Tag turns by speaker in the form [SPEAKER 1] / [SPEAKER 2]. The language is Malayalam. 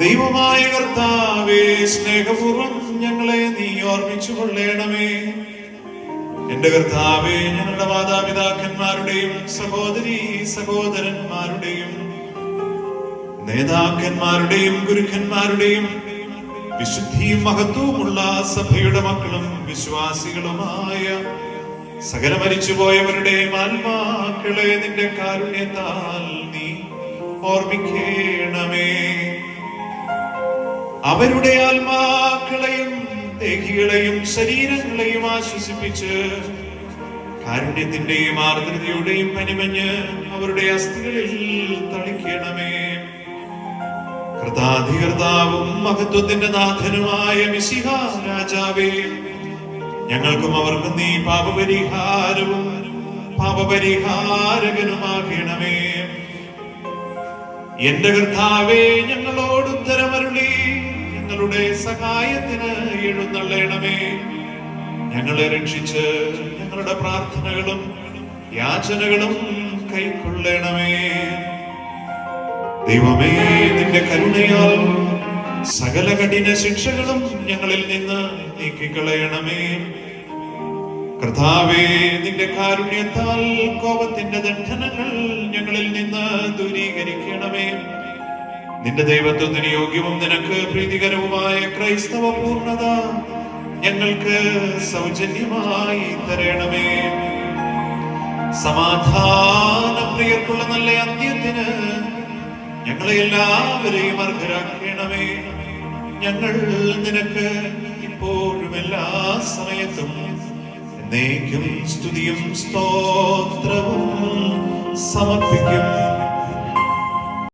[SPEAKER 1] ദൈവമായ കർത്താവേ സ്നേഹപൂർവം ഞങ്ങളെ നീ ഓർമ്മിച്ചു കൊള്ളേണമേ. എന്റെ കർത്താവേ ഞങ്ങളുടെ മാതാപിതാക്കന്മാരുടെയും സഹോദരി സഹോദരന്മാരുടെയും നേതാക്കന്മാരുടെയും ഗുരുക്കന്മാരുടെയും വിശുദ്ധിയും മഹത്വവുമുള്ള സഭയുടെ മക്കളും വിശ്വാസികളുമായ സകല മരിച്ചുപോയവരുടെ ആത്മാക്കളെ നിന്റെ കാരുണ്യത്താൽ നീ ഓർമ്മിക്കണമേ. അവരുടെ ആത്മാക്കളെയും ദേഹികളെയും ശരീരങ്ങളെയും ആശ്വസിപ്പിച്ച് കാരുണ്യത്തിന്റെയും ആർദ്രതയുടെയും പനിമഞ്ഞ് അവരുടെ അസ്ഥികളിൽ തളിക്കണമേ. കൃതാധികർത്താവും മഹത്വത്തിന്റെ നാഥനുമായ മിശിഹ രാജാവേ ഞങ്ങൾക്കും അവർക്കും നീ പാപപരിഹാരവും പാപപരിഹാരകനുമാകണമേ. എന്റെ കർത്താവേ ഞങ്ങളോട് ഉത്തരമരുളി. ഞങ്ങളുടെ സഹായത്തിന് എഴുന്നള്ളേണമേ. ഞങ്ങളെ രക്ഷിച്ച് ഞങ്ങളുടെ പ്രാർത്ഥനകളും യാചനകളും കൈക്കൊള്ളണമേ. ദൈവമേ നിന്റെ കരുണയാൽ സകല കഠിന ശിക്ഷകളും ഞങ്ങളിൽ നിന്ന് നീക്കിക്കളയണമേ. കർത്താവേ നിന്റെ കാരുണ്യത്താൽ കോപത്തിന്റെ ദണ്ഡനങ്ങൾ ഞങ്ങളിൽ നിന്ന് ദൂരീകരിക്കണമേ. നിന്റെ ദൈവത്വത്തിന് യോഗ്യവും നിനക്ക് പ്രീതികരവുമായ ക്രൈസ്തവ പൂർണത ഞങ്ങൾക്ക് സൗജന്യമായി തരണമേ. സമാധാന പ്രിയക്കുള്ള നല്ല അന്ത്യത്തിന് ഞങ്ങളെ എല്ലാവരെയും അർഹരാക്കണമേ. ഞങ്ങൾ നിനക്ക് ഇപ്പോഴും എല്ലാ സമയത്തും എന്നേക്കും സ്തുതിയും സ്തോത്രവും സമർപ്പിക്കും.